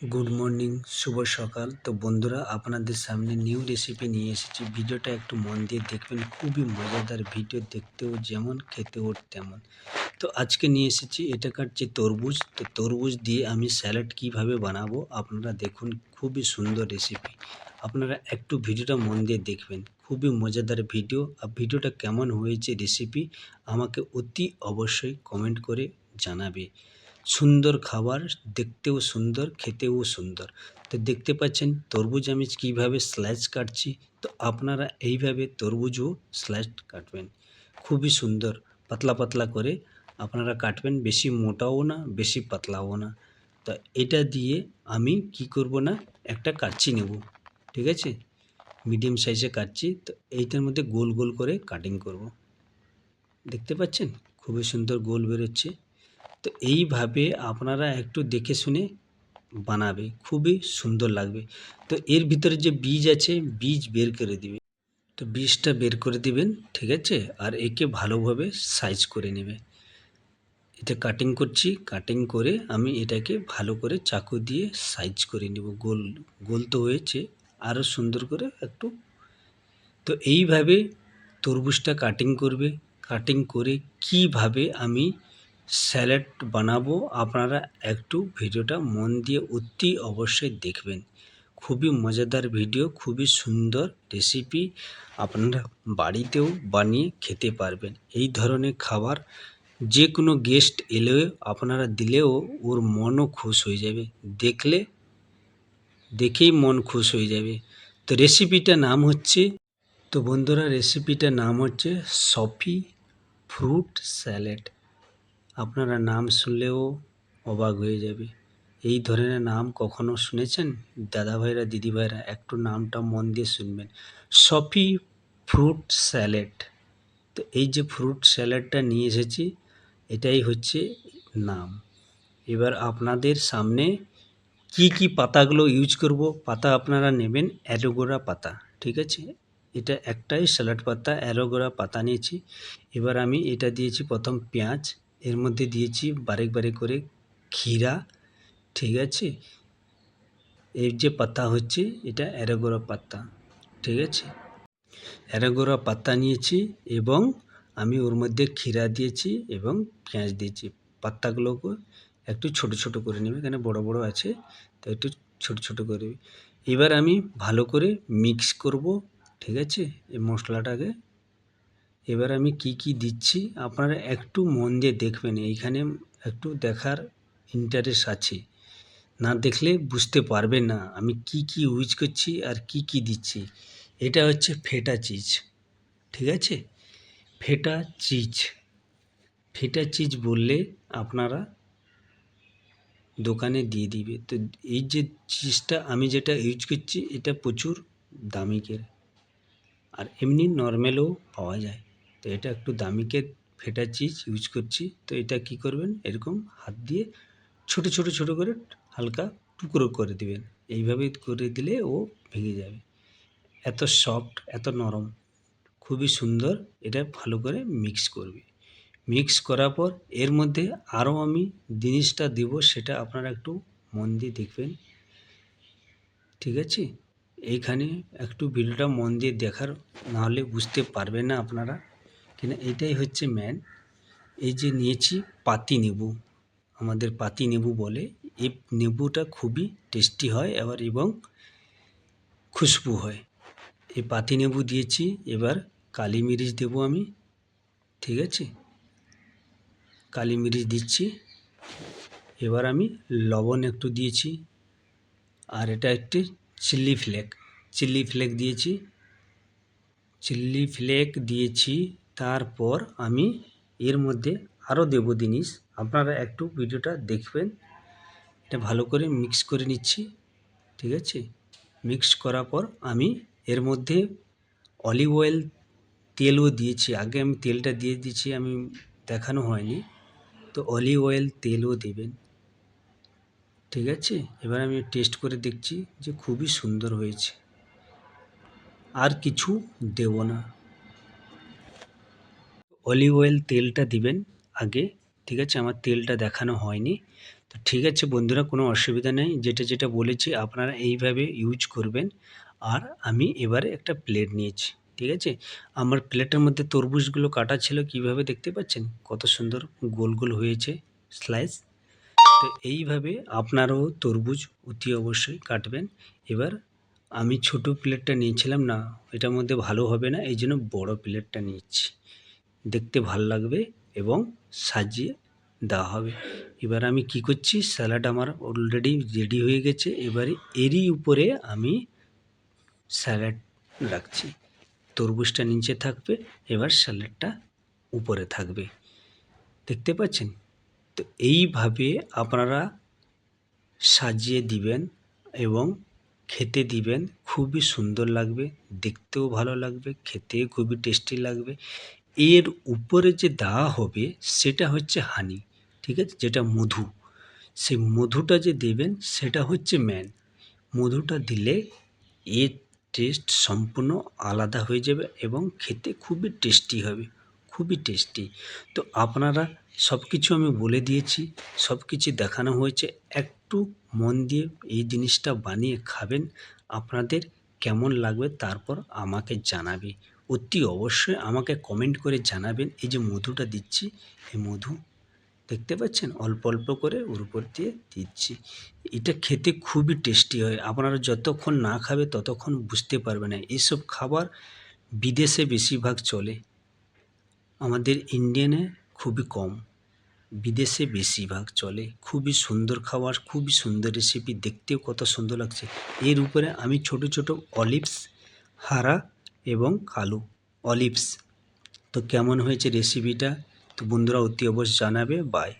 Good morning, শুভ সকাল। তো বন্ধুরা, আপনাদের সামনে নিউ রেসিপি নিয়ে এসেছি। ভিডিওটা একটু মন দিয়ে দেখবেন, খুবই মজাদার ভিডিও দেখতেও যেমন, খেতেও তেমন। তো আজকে নিয়ে এসেছি এটা কাটছে তরমুজ, তো তরমুজ দিয়ে আমি স্যালাড কীভাবে বানাবো, আপনারা দেখুন, খুবই সুন্দর রেসিপি আপনারা একটু ভিডিওটা মন দিয়ে দেখবেন, খুবই মজাদার ভিডিও আর ভিডিওটা কেমন হয়েছে রেসিপি আমাকে অতি অবশ্যই কমেন্ট করে জানাবে। সুন্দর খাবার, দেখতেও সুন্দর, খেতেও সুন্দর। তো দেখতে পাচ্ছেন তরমুজ আমি কীভাবে স্ল্যাশ কাটছি। তো আপনারা এইভাবে তরমুজও স্ল্যাশ কাটবেন। খুবই সুন্দর, পাতলা পাতলা করে আপনারা কাটবেন, বেশি মোটাও না, বেশি পাতলাও না। তো এটা দিয়ে আমি কি করব না, একটা কাচ্চি নেব, ঠিক আছে? মিডিয়াম সাইজে কাটছি, তো এইটার মধ্যে গোল গোল করে কাটিং করব। দেখতে পাচ্ছেন? খুবই সুন্দর গোল বেরোচ্ছে। তো এইভাবে আপনারা একটু দেখে শুনে বানাবে, খুবই সুন্দর লাগবে। তো এর ভিতরে যে বীজ আছে, বীজ বের করে দিবে। তো বীজটা বের করে দিবেন, ঠিক আছে? আর একে ভালোভাবে সাইজ করে নেবে। এটা কাটিং করছি কাটিং করে আমি এটাকে ভালো করে চাকু দিয়ে সাইজ করে নেব। গোল গোল তো হয়েছে আরও সুন্দর করে একটু। তো এইভাবে তরমুজটা কাটিং করবে। কাটিং করে কীভাবে আমি স্যালাড বানাবো। আপনারা একটু ভিডিওটা মন দিয়ে অতি অবশ্যই দেখবেন। খুবই মজাদার ভিডিও, খুবই সুন্দর রেসিপি আপনারা বাড়িতেও বানিয়ে খেতে পারবেন। এই ধরনের খাবার যে কোনো গেস্ট এলেও আপনারা দিলেও ওর মনও খুশ হয়ে যাবে। দেখলে, দেখেই মন খুশ হয়ে যাবে। তো রেসিপিটার নাম হচ্ছে, তো বন্ধুরা রেসিপিটার নাম হচ্ছে সফি ফ্রুট স্যালাড। আপনারা নাম শুনলেও অবাক হয়ে যাবে। এই ধরনের নাম কখনো শুনেছেন? দাদা ভাইরা দিদি ভাইরা একটু নামটা মন দিয়ে শুনবেন। সফি ফ্রুট স্যালাড। তো এই যে ফ্রুট স্যালাডটা নিয়ে এসেছি, এটাই হচ্ছে নাম। এবার আপনাদের সামনে কি কি পাতাগুলো ইউজ করব, পাতা আপনারা নেবেন অ্যালোগোরা পাতা, ঠিক আছে? এটা একটাই স্যালাড পাতা, অ্যালোভেরা পাতা নিয়েছি। এবার আমি এটা দিয়েছি প্রথম পেঁয়াজ এর মধ্যে দিয়েছি বারেক বারেক করে ক্ষীরা, ঠিক আছে? এর যে পাতা হচ্ছে, এটা অ্যারোগোরা পাতা, ঠিক আছে? অ্যারোগোরা পাতা নিয়েছি এবং আমি ওর মধ্যে ক্ষীরা দিয়েছি এবং পেঁয়াজ দিয়েছি। পাতাগুলোকে একটু ছোট ছোট করে নেবে, এখানে বড় বড় আছে, তো একটু ছোট ছোট করে এবার আমি ভালো করে মিক্স করব, ঠিক আছে? এই মশলাটাকে এবার আমি কি কি দিচ্ছি, আপনারা একটু মন দিয়ে দেখবেন, এইখানে একটু দেখার ইন্টারেস্ট আছে। না দেখলে বুঝতে পারবেন না, আমি কি কি ইউজ করছি আর কি কি দিচ্ছি। এটা হচ্ছে ফেটা চিজ ঠিক আছে? ফেটা চিজ ফেটা চিজ বললে আপনারা দোকানে দিয়ে দিবে। তো এই যে চিজটা আমি যেটা ইউজ করছি, এটা প্রচুর দামিকের আর এমনি নর্মালও পাওয়া যায়। তো এটা একটু দামিকে ফেটা চিজ ইউজ করছি। তো এটা কি করবেন? এরকম হাত দিয়ে ছোট ছোট ছোট করে হালকা টুকরো করে দিবেন। এইভাবে করে দিলে ও ভেঙে যাবে। এত সফট এত নরম, খুবই সুন্দর। এটা ভালো করে মিক্স করবে। মিক্স করার পর এর মধ্যে আরও আমি জিনিসটা দেব, সেটা আপনারা একটু মন দিয়ে দেখবেন। ঠিক আছে? এইখানে একটু ভিডিওটা মন দিয়ে দেখার, নাহলে বুঝতে পারবেন না আপনারা। কেন এটাই হচ্ছে ম্যান এই যে নিয়েছি পাতি নেবু। আমাদের পাতি নেবু বলে। এই নেবুটা খুবই টেস্টি হয় এবার এবং খুশবু হয়। এই পাতি নেবু দিয়েছি, এবার কালি মিরিচ দেবো আমি। ঠিক আছে? কালি মিরিচ দিচ্ছি। এবার আমি লবণ একটু দিয়েছি। আর এটা একটি চিল্লি ফ্লেক চিল্লি ফ্লেক দিয়েছি। চিল্লি ফ্লেক দিয়েছি। তারপর আমি এর মধ্যে আরও দেব জিনিস। আপনারা একটু ভিডিওটা দেখবেন। এটা ভালো করে মিক্স করে নিচ্ছি। ঠিক আছে? মিক্স করার পর আমি এর মধ্যে অলিভ অয়েল তেলও দিয়েছি। আগে আমি তেলটা দিয়ে দিয়েছি, আমি দেখানো হয়নি। তো অলিভ অয়েল তেলও দেবেন। ঠিক আছে? এবার আমি টেস্ট করে দেখছি যে খুবই সুন্দর হয়েছে। আর কিছু দেব না। অলিভ অয়েল তেলটা দিবেন আগে, ঠিক আছে? আমার তেলটা দেখানো হয়নি। তো ঠিক আছে বন্ধুরা, কোনো অসুবিধা নেই। যেটা যেটা বলেছি, আপনারা এইভাবে ইউজ করবেন। আর আমি এবারে একটা প্লেট নিয়েছি, ঠিক আছে? আমার প্লেটের মধ্যে তরমুজগুলো কাটা ছিল, কীভাবে দেখতে পাচ্ছেন? কত সুন্দর গোল গোল হয়েছে স্লাইস তো এইভাবে আপনারাও তরমুজ অতি অবশ্যই কাটবেন। এবার আমি ছোট প্লেটটা নিয়েছিলাম না, এটার মধ্যে ভালো হবে না এই জন্য বড়ো প্লেটটা নিচ্ছি দেখতে ভালো লাগবে এবং সাজিয়ে দেওয়া হবে। এবার আমি কি করছি? স্যালাড আমার অলরেডি রেডি হয়ে গেছে। এবারে এরই উপরে আমি স্যালাড রাখছি। তরমুজটা নিচে থাকবে, এবার স্যালাডটা উপরে থাকবে। দেখতে পাচ্ছেন? তো এইভাবে আপনারা সাজিয়ে দিবেন এবং খেতে দিবেন। খুবই সুন্দর লাগবে, দেখতেও ভালো লাগবে খেতে খুবই টেস্টি লাগবে। এর উপরে যে দেওয়া হবে, সেটা হচ্ছে হানি, ঠিক আছে? যেটা মধু। সেই মধুটা যে দেবেন, সেটা হচ্ছে ম্যান মধুটা দিলে এর টেস্ট সম্পূর্ণ আলাদা হয়ে যাবে এবং খেতে খুবই টেস্টি হবে, খুবই টেস্টি তো আপনারা সব কিছু আমি বলে দিয়েছি সব কিছু দেখানো হয়েছে। একটু মন দিয়ে এই জিনিসটা বানিয়ে খাবেন। আপনাদের কেমন লাগবে তারপর আমাকে জানাবে। অতি অবশ্যই আমাকে কমেন্ট করে জানাবেন। এই যে মধুটা দিচ্ছি, এই মধু দেখতে পাচ্ছেন? অল্প অল্প করে ওর উপর দিয়ে দিচ্ছি। এটা খেতে খুবই টেস্টি হয়। আপনারা যতক্ষণ না খাবে ততক্ষণ বুঝতে পারবে না। এইসব খাবার বিদেশে বেশিরভাগ চলে। আমাদের ইন্ডিয়ানে খুবই কম। বিদেশে বেশিরভাগ চলে। খুবই সুন্দর খাবার, খুবই সুন্দর রেসিপি দেখতেও কত সুন্দর লাগছে। এর উপরে আমি ছোট ছোট অলিভস হারা এবং কালো অলিভস। তো কেমন হয়েছে রেসিপিটা তো বন্ধুরা অতি অবশ্য জানাবে। বাই